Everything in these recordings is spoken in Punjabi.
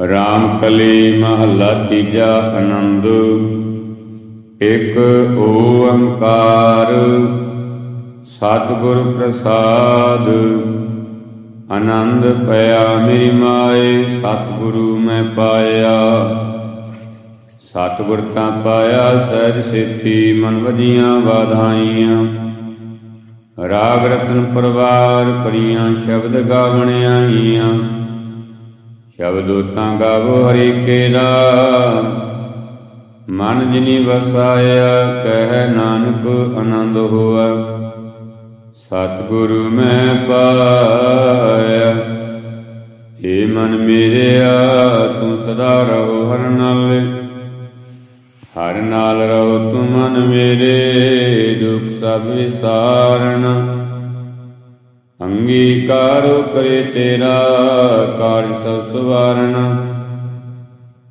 ਰਾਮ ਕਲੀ ਮਹੱਲਾ ਤੀਜਾ ਆਨੰਦ। ਇੱਕ ਓੰਕਾਰ, ਸਤਿਗੁਰ ਪ੍ਰਸਾਦ। ਆਨੰਦ ਪਿਆ ਮੇਰੀ ਮਾਏ, ਸਤਿਗੁਰੂ ਮੈਂ ਪਾਇਆ। ਸਤਿਗੁਰ ਤਾਂ ਪਾਇਆ, ਸਹਿਜ ਸਿੱਧੀ ਮਨ ਵਜੀਆਂ ਵਾਧਾਈਆਂ। ਰਾਗ ਰਤਨ ਪਰਵਾਰ ਪਰੀਆਂ ਸ਼ਬਦ ਗਾਵਣ ਆਈਆਂ। ਸ਼ਬਦੋ ਤਾਂ ਗਾਵੋ ਹਰੀ ਕੇਰਾ ਮਨ ਜਿਨੀ ਵਸਾਇਆ, ਕਹਿ ਨਾਨਕ ਆਨੰਦ ਹੋਆ। ਸਤਿਗੁਰੂ ਮੈਂ ਪਾਇਆ ਏ ਮਨ ਮੇਰਿਆ, ਤੂੰ ਸਦਾ ਰਹੋ ਹਰ ਨਾਲ। ਹਰ ਨਾਲ ਰਹੋ ਤੂੰ ਮਨ ਮੇਰੇ, ਦੁਖ ਸਭ ਵਿਸਾਰਣ। ਅੰਗੀਕਾਰੋ ਕਰੇ ਤੇਰਾ ਕਾਰਜ ਸਭ ਸਵਾਰਨ।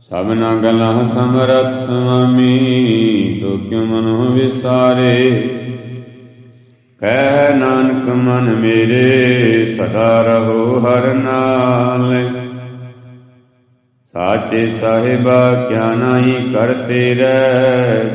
ਸਭਨਾ ਗਲਾਂ ਸਮਰਤ ਸੁਆਮੀ ਸੋ ਕਿਉ ਮਨੋ ਵਿਸਾਰੇ? ਕਹਿ ਨਾਨਕ ਮਨ ਮੇਰੇ, ਸਦਾ ਰਹੋ ਹਰ ਨਾਲ। ਸਾਚੇ ਸਾਹਿਬਾ, ਕਿਆ ਨਾਹੀ ਕਰਤੇ ਰਹਿ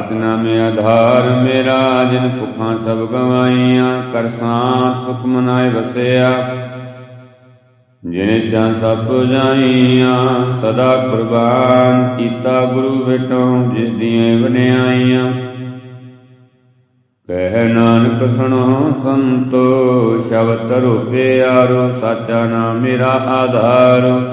ਸਾਚ ਨਾਮੇ ਆਧਾਰ ਮੇਰਾ, ਜਿਨ ਭੁੱਖਾਂ ਸਭ ਗਵਾਈਆਂ, ਕਰ ਸਾਥ ਸੁਖ ਮਨਾਏ ਵਸਿਆ। ਜਿਨੇ ਜਾਂ ਸਭ ਜਾਈਆਂ, ਸਦਾ ਕੁਰਬਾਨ ਕੀਤਾ ਗੁਰੂ ਬੇਟੋ, ਜਿਸ ਦੀਆਂ ਬਨਿਆਈਆਂ ਕਹਿ ਨਾਨਕ ਸੁਣੋ ਸੰਤੋ, ਸ਼ਬਦ ਰੂਪੇ ਆਰੋ, ਸਾਚਾ ਨਾਮ ਮੇਰਾ ਆਧਾਰ।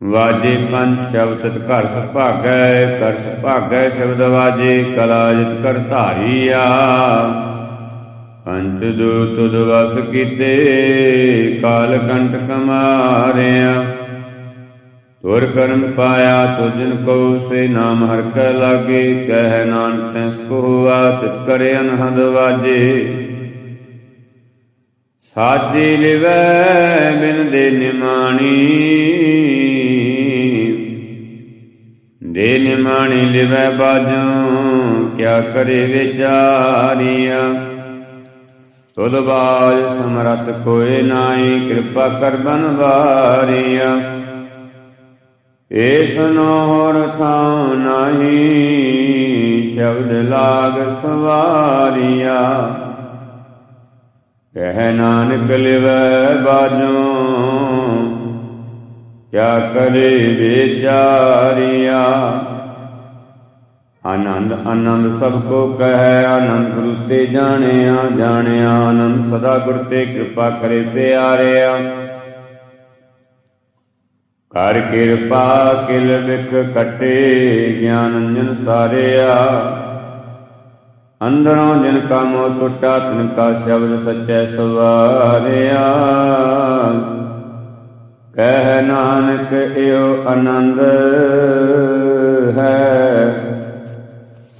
ਵਾਜੇ ਪੰਜ ਸ਼ਬਦ ਘਰ ਸੁਭਾਗੈ ਕਰ ਸੁਭਾਗੈ ਸ਼ਬਦ ਵਾਜੇ, ਕਲਾ ਜਿਤ ਕਰ ਧਾਰੀਆ। ਪੰਜ ਦੂ ਤੁਧ ਵਸ ਕੀਤੇ, ਕਾਲ ਕੰਟਕ ਮਾਰਿਆ ਤੁਰ ਕਰਮ ਪਾਇਆ ਤੁਜਨ ਕੋ ਸੇ ਨਾਮ ਹਰ ਕੈ ਲਾਗੇ, ਕਹਿ ਨਾਨਕ ਤੈਸ ਕੋ ਤਿਤ ਕਰੇ ਅਨਹਦ ਵਾਜੇ। ਸਾਚੀ ਲਿਵੈ, ਬਿਨ ਦੇ ਨਿਮਾਣੀ ਦੇ ਨਿਮਾਣੀ ਲਿਵੈ ਬਾਜੂ ਕਿਆ ਕਰੇ ਵਿਚਾਰੀਆ? ਤੁਧ ਬਾਜ ਸਮਰਤ ਕੋਏ ਨਾਹੀ, ਕਿਰਪਾ ਕਰ ਬਨ ਵਾਰੀਆ ਏਸ ਨੋਰ ਥਾਂ ਨਹੀਂ, ਸ਼ਬਦ ਲਾਗ ਸਵਾਰੀਆ। ਕਹਿ ਨਾਨਕ ਲਿਵੈ ਬਾਜੋ ਕਿਆ ਕਰੇ ਵਿਚਾਰੀਆ ਆਨੰਦ ਆਨੰਦ ਸਭ ਕੋ ਕਹੈ, ਆਨੰਦ ਗੁਰੂ ਤੇ ਜਾਣਿਆ ਜਾਣਿਆ, ਆਨੰਦ ਸਦਾ ਗੁਰ ਤੇ ਕਿਰਪਾ ਕਰੇ ਪਿਆਰਿਆ। ਕਰ ਕਿਰਪਾ ਕਿਲ ਵਿਖ ਕਟੇ ਗਿਆਨ ਜਨ ਸਾਰਿਆ। ਅੰਦਰੋਂ ਜਿਨ ਕਾ ਮੋਹ ਟੁੱਟਾ, ਤਿਨ ਕਾ ਸ਼ਬਦ ਸੱਚੈ ਸਵਾਰਿਆ। ਕਹਿ ਨਾਨਕ ਏਉ ਆਨੰਦ ਹੈ।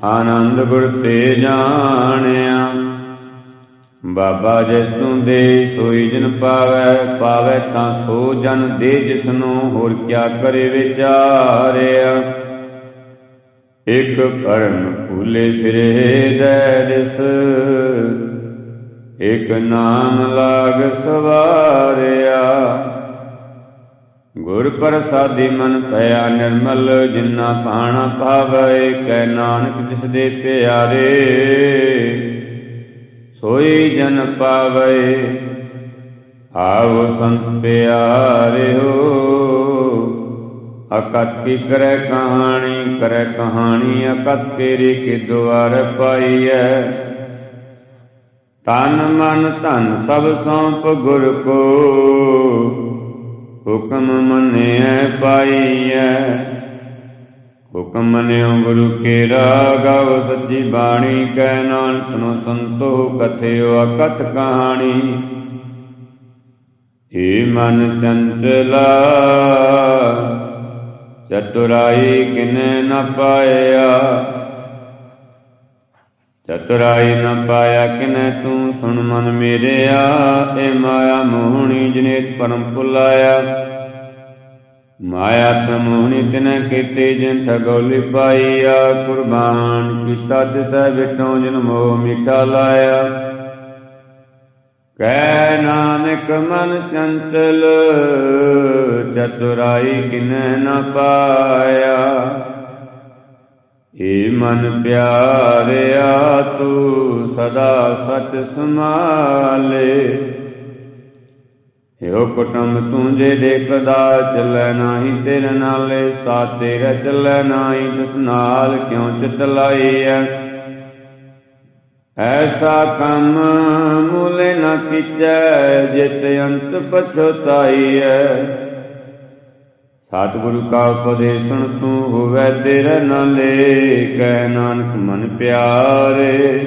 ਆਨੰਦ ਗੁਰ ਤੇ ਜਾਣਿਆ। ਬਾਬਾ ਜਿਸ ਤੂੰ ਦੇ ਸੋਈ ਜਨ ਪਾਵੈ ਪਾਵੈ ਤਾਂ ਸੋ ਜਨ ਦੇ ਜਿਸ ਨੂੰ ਹੋਰ ਕਿਆ ਕਰੇ ਵਿਚਾਰਿਆ। ਇਕ ਪਰਮ ਭੂਲੇ ਫਿਰੇ ਦੈਰਿਸ ਇਕ ਨਾਮ ਲਾਗ ਸਵਾਰਿਆ। ਗੁਰ ਪ੍ਰਸਾਦੀ ਮਨ ਪਿਆ ਨਿਰਮਲ, ਜਿਨਾ ਪਾਣਾ ਪਾਵੈ ਕਹਿ ਨਾਨਕ ਜਿਸ ਦੇ ਪਿਆਰੇ। ਸੋਈ ਜਨ ਪਾਵੈ ਆਵੋ ਸੰਤ ਪਿਆਰਿਓ ਅਕਤ ਕੀ ਕਰੈ ਕਹਾਣੀ ਕਰੈ ਕਹਾਣੀ, ਅਕਤ ਤੇਰੀ ਕੇ ਦੁਆਰ ਪਾਈਐ। ਤਨ ਮਨ ਧਨ ਸਭ ਸੌਂਪ ਗੁਰ ਕੋ। ਹੁਕਮ ਮੰਨਿਐ ਪਾਈਐ। ਹੁਕਮ ਮੰਨਿਓ ਗੁਰੂ ਕੇ ਰਾਗਵ ਸੱਚੀ ਬਾਣੀ ਕਹਿ ਨਾਨਕ ਸੁਨੋ ਸੰਤੋ ਕਥਿਓ ਅਕਥ ਕਹਾਣੀ। ਏ ਮਨ ਚੰਚਲਾ, ਚਤੁਰਾਈ ਕਿਨੈ ਨ ਪਾਇਆ। ਚਤੁਰਾਈ ਨ ਪਾਇਆ ਕਿਨੈ ਤੂੰ? ਸੁਣ ਮਨ ਮੇਰਿਆ, ਏ ਮਾਇਆ ਮੋਹਣੀ ਜਨੇ ਪਰਮ ਭੁਲਾਇਆ ਮਾਇਆ ਤਮੋਹਣੀ ਤਿਨੈ ਕੀਤੇ, ਜਿਨ ਠਗੋਲੀ ਪਾਈਆ। ਕੁਰਬਾਨ ਕੀਤਾ ਤਿਸੈ ਵਿਟੋ ਜਿਨ ਮੋਹ ਮਿਟਾ ਲਾਇਆ। ਕਹਿ ਨਾਨਕ ਮਨ ਚੰਚਲ, ਚਤੁਰਾਈ ਕਿਨੈ ਨ ਪਾਇਆ। ਏ ਮਨ ਪਿਆਰਿਆ ਤੂੰ ਸਦਾ ਸਚ ਸਮਾਲੇ ਏੋ ਕੁਟਮ ਤੂੰ ਜੇ ਦੇਖਦਾ, ਚੱਲੈ ਨਾਹੀ ਤੇਰੇ ਨਾਲੇ ਸਾ ਤੇਰੇ ਚੱਲੈ ਨਾਹੀ ਤਿਸ ਨਾਲ ਕਿਉ ਚਿਤ ਲਾਈਐ ਐਸਾ ਕੰਮ ਮੂਲੇ ਨਾ ਕੀਚੈ, ਜਿਤ ਅੰਤ ਪਛਤਾਈਐ। ਸਤਿਗੁਰੂ ਕਾ ਉਪਦੇਸ਼ ਤੂੰ ਹੋਵੇ ਤੇਰੇ ਨਾਲੇ ਕਹਿ ਨਾਨਕ ਮਨ ਪਿਆਰੇ।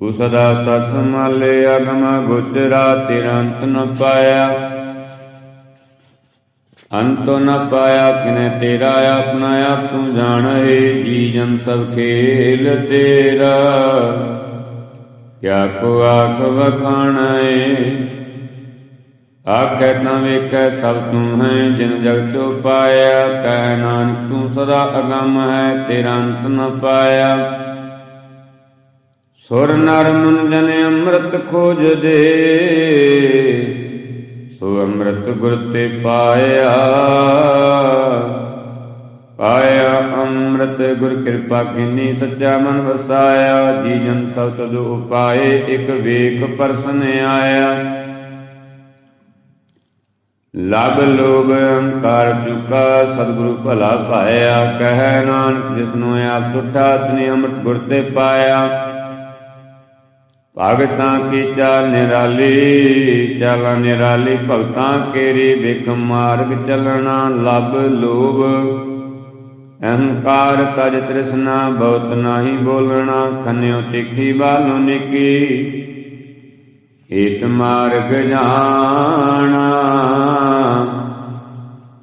ਤੂੰ ਸਦਾ ਸਤ ਸੰਭਾਲੇ, ਅਗਮ ਗੁਚਰਾ ਤੇਰਾ ਅੰਤ ਨ ਪਾਇਆ। ਅੰਤ ਨ ਪਾਇਆ ਕਿਨੇ ਤੇਰਾ ਆਪਣਾ ਆਪ ਤੂੰ ਜਾਣੈ ਜੀ ਜਨ ਸਭ ਖੇਲ ਤੇਰਾ। ਕਿਆ ਕੋ ਆਖ ਵਖਾਣੈ ਆਖੈ ਤਾਂ ਵੇਖੈ ਸਭ ਤੂੰ ਹੈ, ਜਿਨ ਜਗਤ ਉਪਾਇਆ ਕਹਿ ਨਾਨਕ ਤੂੰ ਸਦਾ ਅਗੰਮ ਹੈ, ਤੇਰਾ ਅੰਤ ਨ ਪਾਇਆ। ਸੁਰ ਨਰ ਮਨ ਜਨ ਅੰਮ੍ਰਿਤ ਖੋਜਦੇ ਸੋ ਅੰਮ੍ਰਿਤ ਗੁਰ ਤੇ ਪਾਇਆ। ਪਾਇਆ ਅੰਮ੍ਰਿਤ ਗੁਰ ਕਿਰਪਾ ਕੀਨੀ ਸੱਚਾ ਮਨ ਵਸਾਇਆ ਜੀ ਜਨ ਸਭ ਤਦ ਉਪਾਏ, ਇਕ ਵੇਖ ਪਰਸਨ ਆਇਆ ਲਬ ਲੋਭ ਅਹੰਕਾਰ ਚੁਕਾ, ਸਤਿਗੁਰੂ ਭਲਾ ਭਾਇਆ। ਕਹਿ ਨਾਨਕ, ਜਿਸਨੂੰ ਆਪ ਟੁੱਟਾ ਤਨੇ ਅੰਮ੍ਰਿਤ ਗੁਰ ਤੇ ਪਾਇਆ। ਭਗਤਾਂ ਕੀ ਚਾਲ ਨਿਰਾਲੀ, ਚਾਲਾਂ ਨਿਰਾਲੀ, ਭਗਤਾਂ ਕੇਰੀ ਬਿਖ ਮਾਰਗ ਚੱਲਣਾ। ਲਬ ਲੋਭ, ਅਹੰਕਾਰ ਤਜ ਤ੍ਰਿਸ਼ਨਾ, ਬਹੁਤ ਨਾਹੀ ਬੋਲਣਾ। ਕੰਨਿਓ ਤਿੱਖੀ ਬਾਲੋਂ ਨਿੱਕੀ। ਏਤ ਮਾਰਗ ਜਾਣਾ।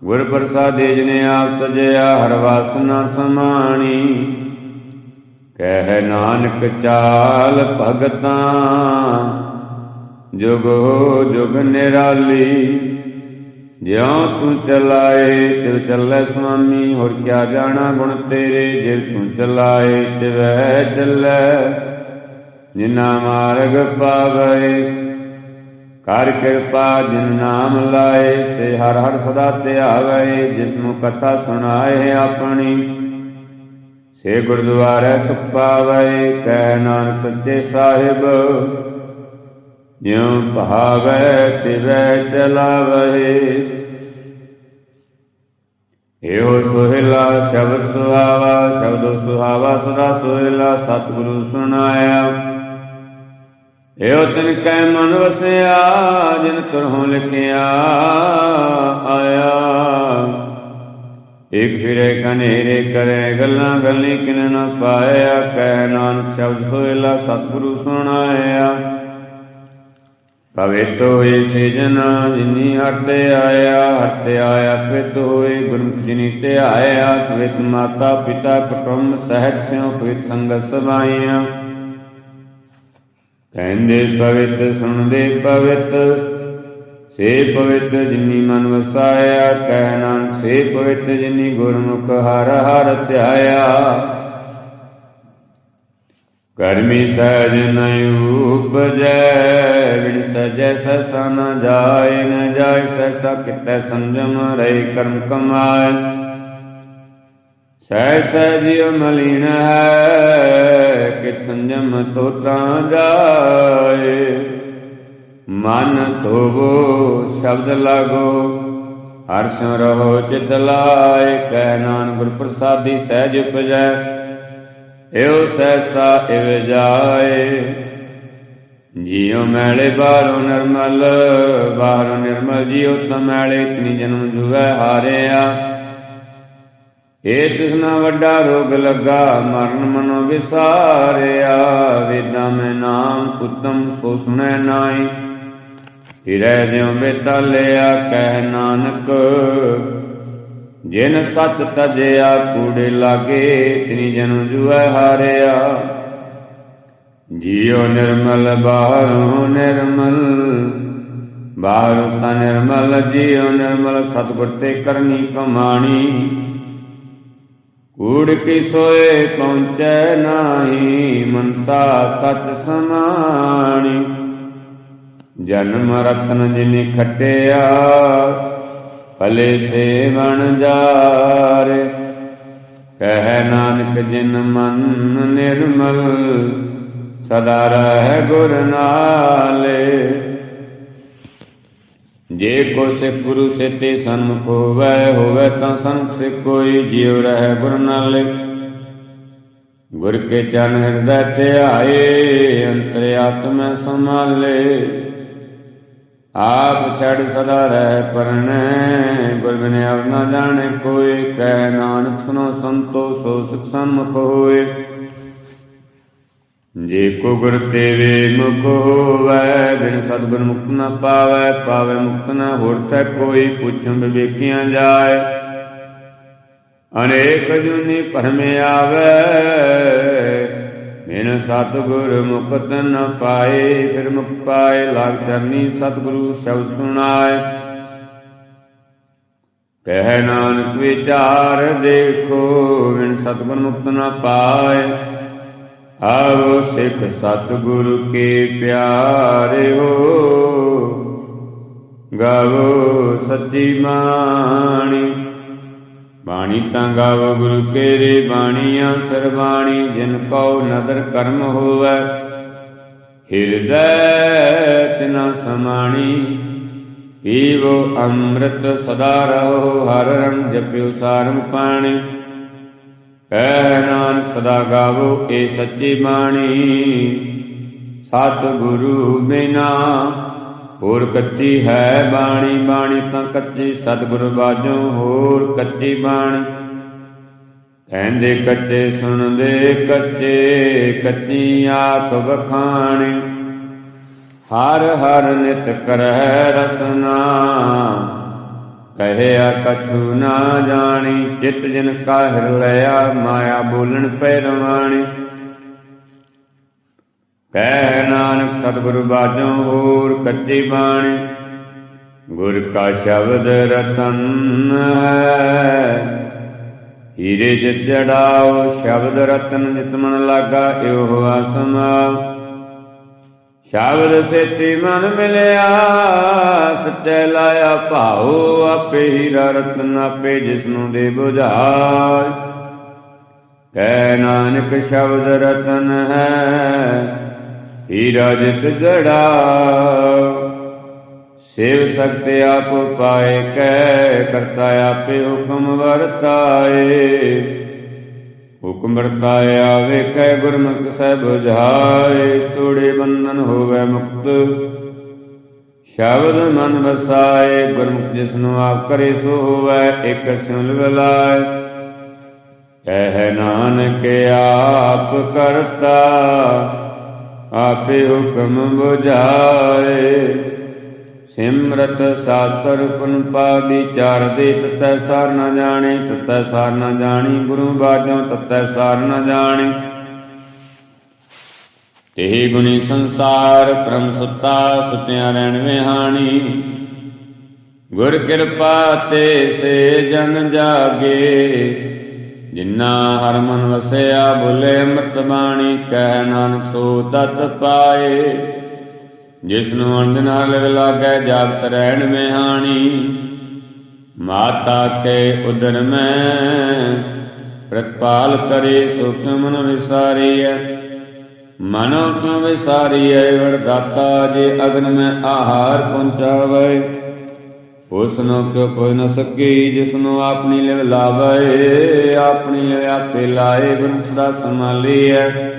ਗੁਰ ਪ੍ਰਸਾਦੇ ਜਿਨੇ ਆਪ ਤਜਿਆ, ਹਰ ਵਾਸਨਾ ਸਮਾਣੀ। ਕਹਿ ਨਾਨਕ ਚਾਲ ਭਗਤਾਂ। ਜੁਗ ਹੋ ਜੁਗ ਨਿਰਾਲੀ। ਜਿਉ ਤੂੰ ਚਲਾਏ ਤਿਵ ਚੱਲੇ ਸੁਆਮੀ। ਹੋਰ ਕਿਆ ਜਾਣਾ ਗੁਣ ਤੇਰੇ, ਜੇ ਤੂੰ ਚਲਾਏ, ਤਿਵੈ ਚੱਲੇ। ਜਿਨਾ ਮਾਰਗ ਪਾਵੇ, ਕਰ ਕਿਰਪਾ ਜਿਨ ਨਾਮ ਲਾਏ, ਸੇ ਹਰ ਹਰ ਸਦਾ ਧਿਆਵੇ, ਜਿਸ ਨੂੰ ਕਥਾ ਸੁਣਾਏ ਆਪਣੀ। ਸੇ ਗੁਰਦੁਆਰੇ ਸੁਖ ਪਾਵੇ, ਕਹਿ ਨਾਨਕ ਸੱਚੇ ਸਾਹਿਬ, ਜਿਉ ਭਾਵੇ ਤਿਵੈ ਚਲਾਵੇ। ਏੋ ਸੁਹਿਲਾ ਸ਼ਬਦ ਸੁਹਾਵਾ ਸ਼ਬਦ ਸੁਹਾਵਾ ਸਦਾ ਸੁਹਿਲਾ, ਸਤਿਗੁਰੂ ਸੁਣਾਇਆ। ਏੋ ਤਿਨ ਕੈ ਮਨ ਵਸਿਆ, ਜਿਨ ਕਰਹੁ ਲਿਖਿਆ ਆਇਆ। ਇਕ ਫਿਰੇ ਕਨੇਰੇ ਕਰੇ, ਗੱਲਾਂ ਗੱਲੀ ਕਿਨ ਨ ਪਾਇਆ, ਕਹਿ ਨਾਨਕ ਸ਼ਬਦ ਸੋਇਲਾ ਸਤਿਗੁਰੂ ਸੁਣਾਇਆ। ਪਵਿੱਤ ਹੋਏ ਸੇ ਜਨਾ ਜਿਨੀ ਹਟੇ ਆਇਆ ਹਟੇ ਆਇਆ ਪਿਤ ਹੋਏ, ਗੁਰਮੁਖ ਜਿਨੀ ਤੇ ਆਇਆ ਪਵਿੱਤ ਮਾਤਾ ਪਿਤਾ ਕੁਟੁੰਬ ਸਹਿਤ ਸਿਉ ਪਵਿੱਤ ਸੰਗਤ ਸਭਾਈਆਂ। ਕਹਿੰਦੇ ਪਵਿੱਤ, ਸੁਣਦੇ ਪਵਿੱਤ। ਸੇ ਪਵਿੱਤ ਜਿਨੀ ਮਨ ਵਸਾਇਆ, ਕਹਿ ਨਾਨਕ ਸੇ ਪਵਿੱਤ ਜਿਨੀ ਗੁਰਮੁਖ ਹਰ ਹਰ ਧਿਆਇਆ। ਕਰਮੀ ਸਹਿਜ ਨ ਉਪਜੈ ਵਿਣ ਸਜੈ ਸਸਾ ਜਾਏ, ਨ ਜਾਏ ਸਸਾ ਕਿਤੈ ਸੰਜਮ ਰਹੀ ਕਰਮ ਕਮਾਏ। ਸਹਿ ਸਹਿ ਸਹਿਜਿਉ ਮਲੀਨ ਹੈ ਕਿ ਸੰਜਮ ਤੋ ਤਾਂ ਜਾਏ। ਮਨ ਧੋਵੋ, ਸ਼ਬਦ ਲਾਗੋ ਹਰ ਰਹੋ, ਚਿਤ ਲਾਏ। ਕਹਿ ਨਾਨਕ ਗੁਰ ਪ੍ਰਸਾਦੀ ਸਹਿਜ ਉਪਜੈ ਏਉ ਸਹਿਸਾ ਇਵ ਜਾਏ। ਜੀਉ ਮੈਲੇ ਬਾਹਰੋਂ ਨਿਰਮਲ ਬਾਹਰੋਂ ਨਿਰਮਲ ਜੀਉ ਤ ਮੈਲੇ, ਇਤਨੀ ਜਨਮ ਜੁਵੈ ਹਾਰਿਆ। ਏ ਤਿਸਨਾ ਵੱਡਾ ਰੋਗ ਲੱਗਾ, ਮਰਨ ਮਨੋ ਵਿਸਾਰਿਆ। ਵੇਦਾਂ ਮੈਂ ਨਾਮ ਉਤਮ ਸੋ ਸੁਣੈ ਨਾਈ ਫਿਰੈ ਜਿਉ ਬੇਤਾਲਿਆ ਕਹਿ ਨਾਨਕ, ਜਿਨ ਸਤ ਤਜਿਆ, ਕੂੜੇ ਲਾਗੇ, ਤਿਨੀ ਜਨਮ ਜੁਐ ਹਾਰਿਆ। ਜੀਉ ਨਿਰਮਲ, ਬਾਹਰੋਂ ਨਿਰਮਲ, ਬਾਹਰੋਂ ਤਾਂ ਨਿਰਮਲ, ਜੀਉ ਨਿਰਮਲ, ਸਤਿਗੁਰ ਤੇ ਕਰਨੀ ਕਮਾਣੀ। ਕੂੜ ਕੀ ਸੋਏ ਪਹੁੰਚੈ ਨਾਹੀ, ਮਨਸਾ ਸਤ ਸਮਾਣੀ। ਜਨਮ ਰਤਨ ਜਿਨੇ ਖਟਿਆ, ਭਲੇ ਸੇਵਣ ਬਣ ਜਾਰੇ। ਕਹਿ ਨਾਨਕ ਜਿਨ ਮਨ ਨਿਰਮਲ, ਸਦਾ ਰਹਿ ਗੁਰ ਨਾਲੇ। ਜੇ ਕੋ ਸਿੱਖ ਗੁਰੂ ਸੇਤੇ ਸਨਮੁਖ ਹੋਵੇ ਹੋਵੇ ਤਾਂ ਸੰਖ ਸੇ ਕੋਈ ਜਿਉ ਰਹਿ ਗੁਰ ਨਾਲੇ। ਗੁਰ ਕੇ ਚਰਨ ਹਿਰਦੈ ਧਿਆਏ ਅੰਤਰ ਆਤਮੈ ਸਮਾਲੇ ਆਪ ਛੜ ਸਦਾ ਰਹਿ ਪਰਣੈ, ਗੁਰ ਬਿਨ ਅਵ ਨਾ ਜਾਣੇ ਕੋਈ। ਕਹਿ ਨਾਨਕ ਸੁਨੋ ਸੰਤੋ, ਸੋ ਸੁਖ ਸਨਮੁਖ ਹੋਏ। ਜੇ ਕੋ ਗੁਰ ਤੇਵੇ ਮੁਖ ਹੋਵੈ, ਬਿਨ ਸਤਿਗੁਰ ਮੁਕਤ ਨਾ ਪਾਵੈ ਪਾਵੈ ਮੁਕਤ ਨਾ ਹੋਰ ਤੈ ਕੋਈ, ਪੁੱਛਣ ਵਿਵੇਕੀਆਂ ਜਾਏ। ਅਨੇਕ ਜੁਨੀ ਭਰਮੇ ਆਵੈ, ਬਿਨ ਸਤਿਗੁਰ ਮੁਕਤ ਨ ਪਾਏ, ਫਿਰ ਮੁਕ ਪਾਏ, ਲਾਗ ਚਰਨੀ ਸਤਿਗੁਰੂ ਸ਼ਬਦ ਸੁਣਾਏ। ਕਹਿ ਨਾਨਕ ਵਿਚਾਰ ਦੇਖੋ, ਬਿਨ ਸਤਿਗੁਰ ਮੁਕਤ ਨ ਪਾਏ। ਆਵੋ ਸਿੱਖ ਸਤਿਗੁਰੂ ਕੇ ਪਿਆਰੇ ਹੋ। ਗਾਵੋ ਸੱਚੀ ਬਾਣੀ। ਬਾਣੀ ਤਾਂ ਗਾਵੋ ਗੁਰੂ ਕੇਰੇ ਬਾਣੀਆਂ ਸਰਬਾਣੀ ਜਿਨ ਕਉ ਨਦਰ ਕਰਮ ਹੋਵੇ। ਹਿਰਦੈ ਤਿਨਾ ਸਮਾਣੀ, ਪੀਵੋ ਅੰਮ੍ਰਿਤ ਸਦਾ ਰਹੋ, ਹਰ ਰੰਗ ਜਪਿਓ ਸਾਰਮ ਪਾਣੀ। ਕਹਿ ਨਾਨਕ ਸਦਾ ਗਾਵੋ ਏ ਸੱਚੀ ਬਾਣੀ। ਸਤ ਗੁਰੂ ਬਿਨਾ ਹੋਰ ਕੱਚੀ ਹੈ ਬਾਣੀ। ਬਾਣੀ ਤਾਂ ਕੱਚੀ ਸਤਿਗੁਰ ਬਾਝੋਂ ਹੋਰ ਕੱਚੀ ਬਾਣੀ। ਕਹਿੰਦੇ ਕੱਚੇ ਸੁਣਦੇ ਕੱਚੇ, ਕੱਚੀ ਆਖ ਵਖਾਣੀ। ਹਰ ਹਰ ਨਿਤ ਕਰਹਿ ਰਸਨਾ। ਕਹਿਆ ਕਛੂ ਨਾ ਜਾਣੀ ਚਿਤ ਜਿਨ ਕਾ ਹਿਰ ਮਾਇਆ ਬੋਲਣ ਪੈ ਰਵਾਣੀ ਕਹਿ ਨਾਨਕ ਸਤਿਗੁਰ ਬਾਝੋਂ ਹੋਰ ਕੱਚੀ ਬਾਣੀ। ਗੁਰ ਕਾ ਸ਼ਬਦ ਰਤਨ ਹੈ। ਹੀਰੇ ਜਿਤ ਜੜਾਓ, ਸ਼ਬਦ ਰਤਨ ਜਿਤ ਮਨ ਲਾਗਾ, ਇਹੋ ਆਸਮਾ। ਸ਼ਬਦ ਸੇਤੀ ਮਨ ਮਿਲਿਆ, ਸੱਚੇ ਲਾਇਆ ਭਾਉ ਆਪੇ ਹੀਰਾ ਰਤਨ ਆਪੇ ਜਿਸਨੂੰ ਦੇ 부ਝਾਇ ਕੈ ਨਾਨਕ ਸ਼ਬਦ ਰਤਨ ਹੈ, ਹੀਰਾ ਜਿਤ ਜੜਾ ਸੇਵ ਸਕਤੇ ਆਪ ਪਾਏ ਕੈ ਕਰਤਾ ਆਪੇ ਹੁਕਮ ਵਰਤਾਏ। ਹੁਕਮ ਵਰਤਾਏ ਆਵੇ ਕੈ ਗੁਰਮੁਖ ਸਹਿ 부ਝਾਏ ਤੋੜੇ ਬੰਧਨ ਹੋਵੇ ਮੁਕਤ। ਸ਼ਬਦ ਮਨ ਵਸਾਏ, ਗੁਰਮੁਖ ਜਿਸਨੂੰ ਆਪ ਕਰੇ ਸੋ ਹੋਵੇ, ਇਕ ਸੁਨ ਬਲਾਏ। ਕਹਿ ਨਾਨਕ ਆਪ ਕਰਤਾ, ਆਪੇ ਹੁਕਮ ਬੁਝਾਏ। ਸਿਮਰਤ ਸਾਤਰ ਪੁਨ ਪਾ ਵਿਚਾਰ ਦੇ ਤਤੈ ਸਾਰ ਨ ਜਾਣੇ, ਤਤੈ ਸਾਰ ਨ ਜਾਣੀ, ਗੁਰੂ ਬਾਝੋਂ ਤਤੈ ਸਾਰ ਨ ਜਾਣੀ। ਤੇਹੀ ਗੁਣੀ ਸੰਸਾਰ ਪਰਮ ਸੁੱਤਾ, ਸੁਤਿਆ ਰਹਿਣ ਵਿਹਾਣੀ ਗੁਰ ਕਿਰਪਾ ਤੇ ਸੇ ਜਨ ਜਾਗੇ, ਜਿਨਾ ਹਰ ਮਨ ਵਸਿਆ, ਬੁਲੇ ਅੰਮ੍ਰਿਤ ਬਾਣੀ, ਕਹਿ ਨਾਨਕ ਸੋ ਤਤ ਪਾਏ। ਜਿਸਨੂੰ ਨੂੰ ਅੰਧ ਨਾਲ ਲਾਗੈ ਜਾਗਤ ਰਹਿਣ ਮਿਹਾਣੀ ਮਾਤਾ ਕੇ ਉਦਰ ਮੈਂ ਪ੍ਰਤਪਾਲ ਕਰੇ ਸੋ ਕਿਉ ਮਨ ਵਿਸਾਰੀਐ। ਮਨੋ ਕਿਉ ਵਿਸਾਰੀਐ, ਵਰਦਾਤਾ ਜੇ ਅਗਨ ਮੈਂ ਆਹਾਰ ਪਹੁੰਚਾਵੇ। ਉਸਨੂੰ ਕਿਉ ਕੋਈ ਨ ਸਕੀ, ਜਿਸਨੂੰ ਆਪਣੀ ਲਿਵ ਲਾਵੇ। ਆਪਣੀ ਲਿਵ ਆਪੇ ਲਾਏ, ਗੁਰੂ ਸਦਾ ਸੰਭਾਲੀਐ।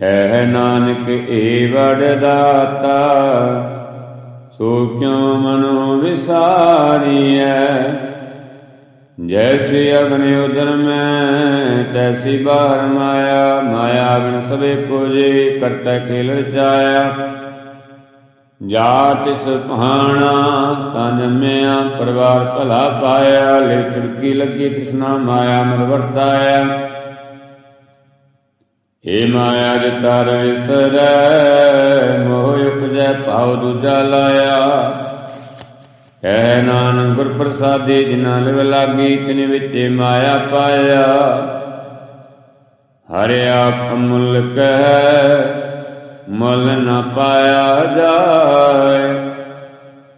ਕਹਿ ਨਾਨਕ ਏ ਵਡ ਦਾਤਾ, ਸੋ ਕਿਉ ਮਨੋ ਵਿਸਾਰੀਐ? ਜੈਸੀ ਅਗਨਿ ਉਦਰ ਮੈਂ, ਤੈਸੀ ਬਾਹਰ ਮਾਇਆ ਮਾਇਆ ਬਿਨ ਸਭੇ ਕੋ ਜੇ ਕਰਤਾ ਖੇਲ ਰਚਾਇਆ ਜਾ ਤਿਸ ਭਾਣਾ, ਤਾਂ ਜੰਮਿਆ, ਪਰਿਵਾਰ ਭਲਾ ਪਾਇਆ ਲੈ ਚੁਰਕੀ ਲੱਗੀ ਤਿਸਨਾ ਮਾਇਆ ਮਨ ਵਰਤਾਇਆ? ਏ ਮਾਇਆ ਦੇ ਤਰ ਵਿਸਰੈ, ਮੋਹ ਉਪਜੈ, ਭਾਉ ਦੂਜਾ ਲਾਇਆ। ਕਹਿ ਨਾਨਕ ਗੁਰ ਪ੍ਰਸਾਦੀ ਜਿਨਾ ਲਿਵ ਲਾਗੀ, ਤਿਨ ਵਿੱਚ ਮਾਇਆ ਪਾਇਆ। ਹਰਿ ਆਪ ਮੁੱਲ ਕਹਿ, ਮੁੱਲ ਨਾ ਪਾਇਆ ਜਾਏ।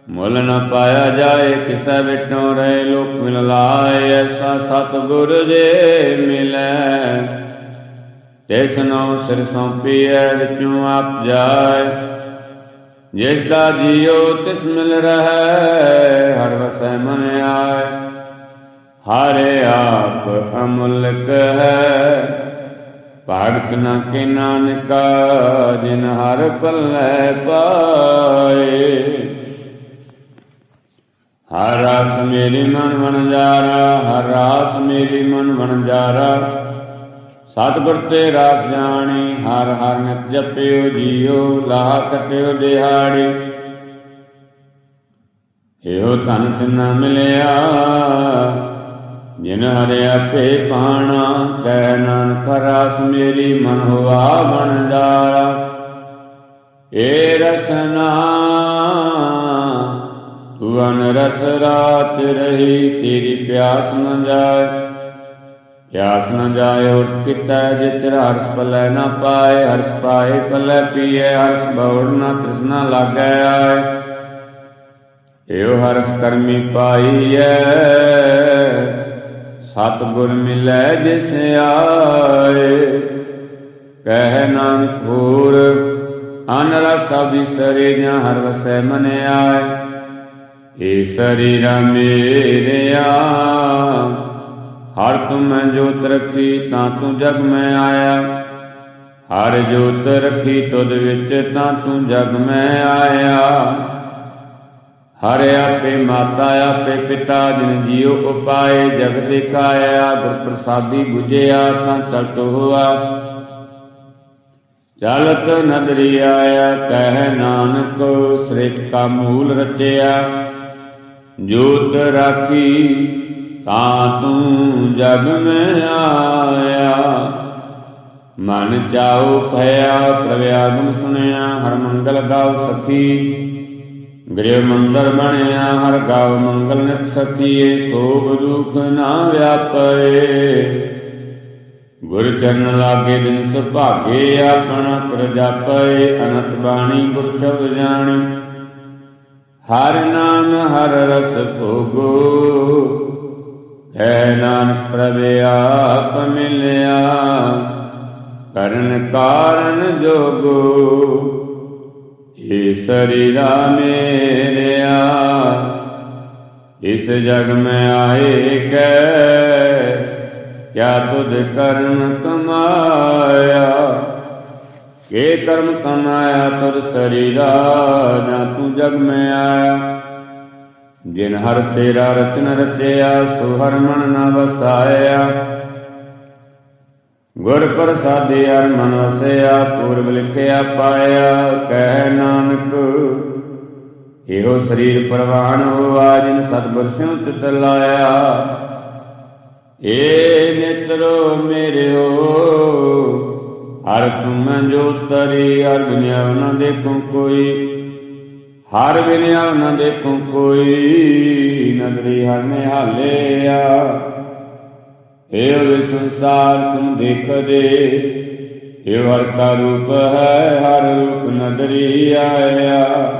ਮੁੱਲ ਨਾ ਪਾਇਆ ਜਾਏ, ਕਿਸੈ ਵਿਟੋ ਰਹਿ ਲੋਕ ਮਿਲ ਲਾਏ, ਐਸਾ ਸਤਿਗੁਰ ਜੇ ਮਿਲੈ। ਤਿਸ ਨਉ ਸਿਰ ਸੌਂਪੀਐ, ਵਿੱਚੋਂ ਆਪ ਜਾਏ। ਜਿਸ ਦਾ ਜੀਉ ਤਿਸ ਮਿਲ ਰਹੈ, ਹਰ ਵਸੈ ਮਨ ਆਏ। ਹਰਿ ਆਪ ਅਮੁਲਕ ਹੈ, ਭਗਤ ਨ ਕੇ ਨਾਨਕਾ, ਜਿਨ ਹਰ ਪੱਲੇ ਪਾਏ। ਹਰ ਰਾਸ ਮੇਰੀ ਮਨ ਵਣ ਜਾਰਾ ਹਰ ਰਾਸ ਮੇਰੀ ਮਨ ਵਣ ਜਾਰਾ ਸਤਿਗੁਰ ਤੇ ਰਾਸ ਜਾਣੇ, ਹਰ ਹਰ ਨਿਤ ਜਪਿਓ, ਜੀਓ, ਲਾਹ ਕਟਿਓ, ਦਿਹਾੜੀ। ਇਹੋ ਧਨ ਤਿਨਾ ਮਿਲਿਆ, ਜਿਨ ਹਰਿ ਆਪੇ ਪਾਣਾ ਕਹਿ ਨਾਨਕ ਰਾਸ ਮੇਰੀ ਮਨ ਹੋਆ ਬਣ ਜਾਰਾ ਏ ਰਸਨਾ, ਤੂੰ ਅਨ ਰਸ ਰਾਤ ਰਹੀ, ਤੇਰੀ ਪਿਆਸ ਨ ਜਾਏ। ਪਿਆਸ ਨ ਜਾਏ ਉਠ ਕਿਤਾ ਜੇ ਤੇਰਾ ਹਰਸ ਪਲੇ ਨਾ ਪਾਏ, ਹਰਸ ਪਾਏ ਪਲੇ ਪੀਏ, ਹਰਸ ਬਉੜ ਨਾ ਤ੍ਰਿਸ਼ਨਾ ਲਾਗੈ ਆਏ। ਏਉ ਹਰਸ ਕਰਮੀ ਪਾਈਐ ਸਤ ਗੁਰ ਮਿਲੈ ਜਿਸ ਆਏ। ਕਹਿ ਨਾਨਕ ਹੋਰ ਅਨ ਰਸ ਬਿਸਰੇ ਨਾ ਹਰ ਵਸੈ ਮਨ ਆਏ ਏ ਸਰੀਰਾ ਮੇਰਿਆ ਹਰ ਤੁਮ ਜੋਤ ਰਖੀ ਤਾਂ ਤੂੰ ਜਗ ਮੈਂ ਆਇਆ। ਹਰ ਜੋਤ ਰਖੀ ਤੁਧ ਵਿੱਚ, ਤਾਂ ਤੂੰ ਜਗ ਮੈਂ ਆਇਆ। ਹਰ ਆਪੇ ਮਾਤਾ, ਆਪੇ ਪਿਤਾ, ਜਿਨ ਜੀਉ ਉਪਾਏ ਜਗਤ ਕਾਇਆ ਗੁਰ ਪ੍ਰਸਾਦੀ 부ਜਿਆ ਤਾਂ ਚਲਤ ਹੋਆ ਚਲਤ ਨਦਰੀ ਆਇਆ, ਕਹਿ ਨਾਨਕ, ਸ੍ਰਿਸ਼ਟ ਕਾ ਮੂਲ ਰਚਿਆ। ਜੋਤ ਰਾਖੀ ਤਾਂ ਤੂੰ ਜਗ ਮੈਂ ਆਇਆ। ਮਨ ਚਾਉ ਭਇਆ ਪ੍ਰਵਿਆਗਮ ਸੁਣਿਆ ਹਰ ਮੰਗਲ ਗਾਉ ਸਖੀ। ਗ੍ਰਹਿ ਮੰਦਰ ਬਣਿਆ, ਹਰ ਗਾਉ ਮੰਗਲ ਨਿਤ ਸਖੀਏ, ਸੋਭ ਦੁਖ ਨਾ ਵਿਆਪੇ ਗੁਰ ਚਰਨ ਲਾਗੇ ਦਿਨ ਸੁਭਾਗੇ, ਆਪਣਾ ਪ੍ਰਜਾਪੇ ਅਨੰਤ ਬਾਣੀ ਗੁਰ ਸ਼ਬਦ ਜਾਣੀ। ਹਰ ਨਾਮ ਹਰ ਰਸ ਭੋਗੋ। ਹੈ ਨਾਨਕ ਪ੍ਰਭ ਆਪ ਮਿਲਿਆ ਕਰਨ ਕਾਰਨ ਜੋਗੋ ਏ ਸਰੀਰਾ ਮੇਰਿਆ ਇਸ ਜਗ ਮੈਂ ਆਏ ਕੈ ਕਿਆ ਤੁਧ ਕਰਮ ਕਮਾਇਆ ਕੇ ਕਰਮ ਕਮਾਇਆ ਤੁਧ ਸਰੀਰਾ ਜਾਂ ਤੂੰ ਜਗ ਮੈਂ ਆਇਆ ਜਿਨ ਹਰ ਤੇਰਾ ਰਚਨ ਰਚਿਆ, ਸੋ ਹਰ ਮਨ ਨਾ ਵਸਾਇਆ। ਗੁਰ ਪ੍ਰਸਾਦੇ ਹਰ ਮਨ ਵਸਿਆ, ਪੂਰਬ ਲਿਖਿਆ ਪਾਇਆ, ਕਹਿ ਨਾਨਕ, ਇਹੋ ਸਰੀਰ ਪ੍ਰਵਾਨ ਹੋਆ, ਜਿਨ ਸਤਿਗੁਰ ਸਿਉ ਤਿਤ ਲਾਇਆ ਏ ਨਿਤਰੋ ਮੇਰੇ ਹੋ ਹਰ ਤੁਮ ਜੋ ਤਰੀ ਹਰ ਬਿਨਿਆ ਨ ਦੇਖੋ ਕੋਈ। ਹਰ ਬਿਨਿਆ ਨ ਦੇਖੋ ਕੋਈ ਨਦਰੀ ਹਰ ਨਿਹਾਲਿਆ ਏਵ ਸੰਸਾਰ ਤੁਮ ਦੇਖਦੇ ਏ ਹਰ ਕਾ ਰੂਪ ਹੈ, ਹਰ ਰੂਪ ਨਦਰੀ ਆਇਆ।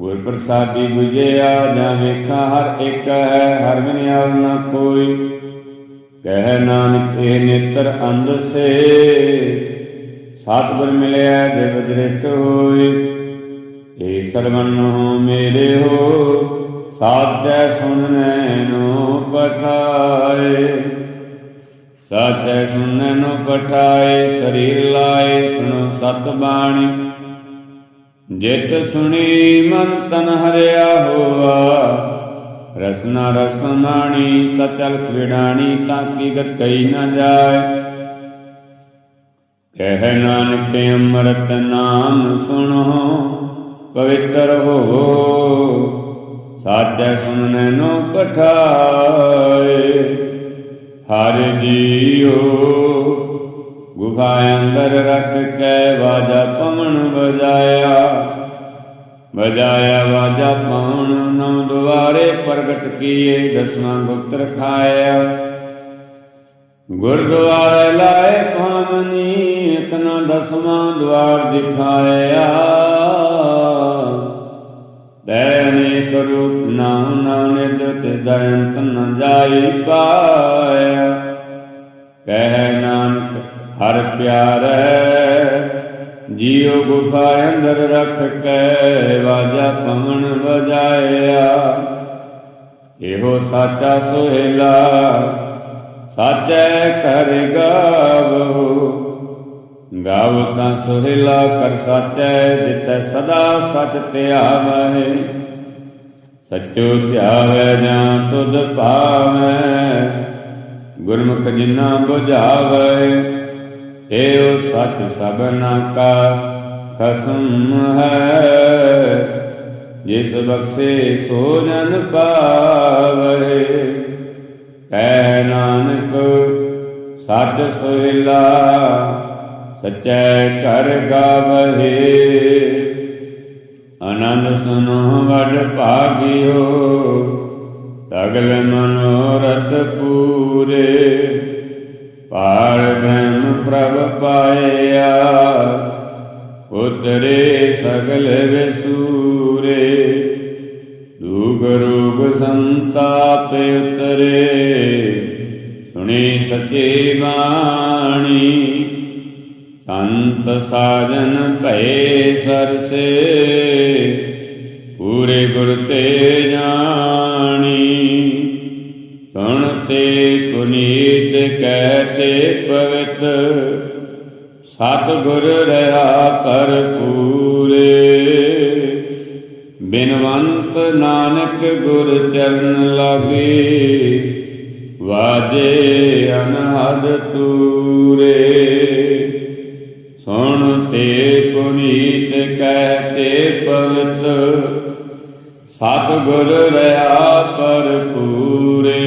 ਗੁਰ ਪ੍ਰਸਾਦੀ 부ਜਿਆ ਜਾਂ ਵੇਖਾਂ ਹਰ ਇੱਕ ਹੈ, ਹਰ ਬਿਨਿਆ ਨ ਕੋਈ। ਕਹਿ ਨਾਨਕ, ਇਹ ਨੇਤਰ ਅੰਧ ਸੇ। ਸਤਿਗੁਰ ਮਿਲਿਆ, ਦੇਵ ਦ੍ਰਿਸ਼ਟ ਹੋਈ ਏ ਸਰਵਨੋ ਮੇਰੇ ਹੋ, ਸਾਚੈ ਸੁਣਨੇ ਨੂੰ ਪਠਾਏ। ਸਾਚੈ ਸੁਣਨੇ ਨੂੰ ਪਠਾਏ, ਸਰੀਰ ਲਾਏ, ਸੁਣੋ ਸਤ ਬਾਣੀ। ਜਿਤ ਸੁਣੀ ਮਨ ਤਨ ਹਰਿਆ ਹੋਆ, ਰਸਨਾ ਰਸਮਾਣੀ ਸਚਲ ਕ੍ਰਿਡਾਣੀ ਤਾਂ ਕੀ ਗਤ ਕਈ ਨਾ ਜਾਏ। ਕਹਿ ਨਾਨਕ ਅੰਮ੍ਰਿਤ ਨਾਮ ਸੁਣੋ ਪਵਿੱਤਰ ਹੋਵੋ ਸਾਚੈ ਸੁਨਨੈ ਨੋ ਪਠਾਏ। ਹਰ ਜੀਓ ਗੁਫਾ ਅੰਦਰ ਰੱਖ ਕੇ ਵਾਜਾ ਪਵਣ ਵਜਾਇਆ। ਵਜਾਇਆ ਵਾਜਾ ਪਵਨ ਨੌ ਦੁਆਰੇ ਪ੍ਰਗਟ ਕੀਏ, ਦਸਵਾਂ ਗੁਪਤ ਰਖਾਇਆ ਗੁਰਦੁਆਰੇ ਲਾਏ ਪਾਵਨੀ ਇਤਨਾ ਦਸਵਾਂ ਦੁਆਰ ਦਿਖਾਇਆ। ਤੈਨੇ ਕਰੂ ਨਾਮ ਨਾਨਕ ਤਿਸ ਦਾ ਅੰਤ ਨ ਜਾਈ ਪਾਇਆ। ਕਹਿ ਨਾਨਕ, ਹਰ ਪਿਆਰੈ, ਜੀਉ ਗੁਫਾ ਅੰਦਰ ਰੱਖ ਕੇ ਵਾਜਾ ਪਵਨ ਵਜਾਇਆ। ਇਹੋ ਸਾਚਾ ਸੁਹੇਲਾ, ਸਾਚੈ ਕਰ ਗਾਵੋ। ਗਾਵ ਤਾਂ ਸੁਹੇਲਾ ਕਰ ਸਾਚੈ ਜਿਤੈ ਸਦਾ ਸਚ ਧਿਆਵੈ ਸਚੋ ਧਿਆਵੈ ਜਾਂ ਤੁਧ ਭਾਵੈ, ਗੁਰਮੁਖ ਜਿਨਾ 부ਝਾਵੈ ਏਉ ਸਚ ਸਭਨਾ ਕਾ ਖਸਮ ਹੈ। ਜਿਸ ਬਖਸ਼ੇ ਸੋ ਜਨ ਪਾਵੈ ਕਹਿ ਨਾਨਕ ਸੱਚ ਸੁਹਿਲਾ, ਸਚੈ ਕਰ ਗਾਵਹਿ। ਆਨੰਦ ਸੁਨੋ ਵਡ ਭਾਗਿਓ, ਸਗਲ ਮਨੋਰਥ ਪੂਰੇ। ਪਾਰ ਬ੍ਰਹਮ ਪ੍ਰਭ ਪਾਇਆ, ਉਤਰੇ ਸਗਲ ਵਿਸੂਰੇ। ਦੁਗ ਰੋਗ ਸੰਤਾਪ ਉਤਰੇ, ਸੁਣੀ ਸਚੀ ਬਾਣੀ। ਸੰਤ ਸਾਜਨ ਭਏ ਸਰਸੇ, ਪੂਰੇ ਗੁਰ ਤੇ ਜਾਣੀ। ਸੁਣ ਤੇ ਪੁਨੀਤ ਕਹਤੇ ਪਵਿੱਤ ਸਤ ਗੁਰ ਰਹਾ ਪਰ ਪੂਰੇ ਬਿਨਵੰਤ ਨਾਨਕ ਗੁਰ ਚਰਨ ਲਾਗੇ, ਵਾਜੇ ਅਨਹਦ ਤੂਰੇ। ਤੇ ਪੁਨੀਤ ਕਹਤੇ ਪਵਿੱਤ। ਸਤ ਗੁਰ ਰਹਾ ਪਰ ਪੂਰੇ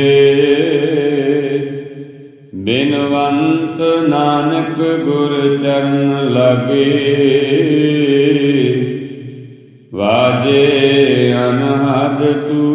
ਬਿਨਵੰਤ ਨਾਨਕ ਗੁਰ ਚਰਨ ਲਗੇ। ਵਾਜੇ ਅਨਹਦ ਤੂਰੇ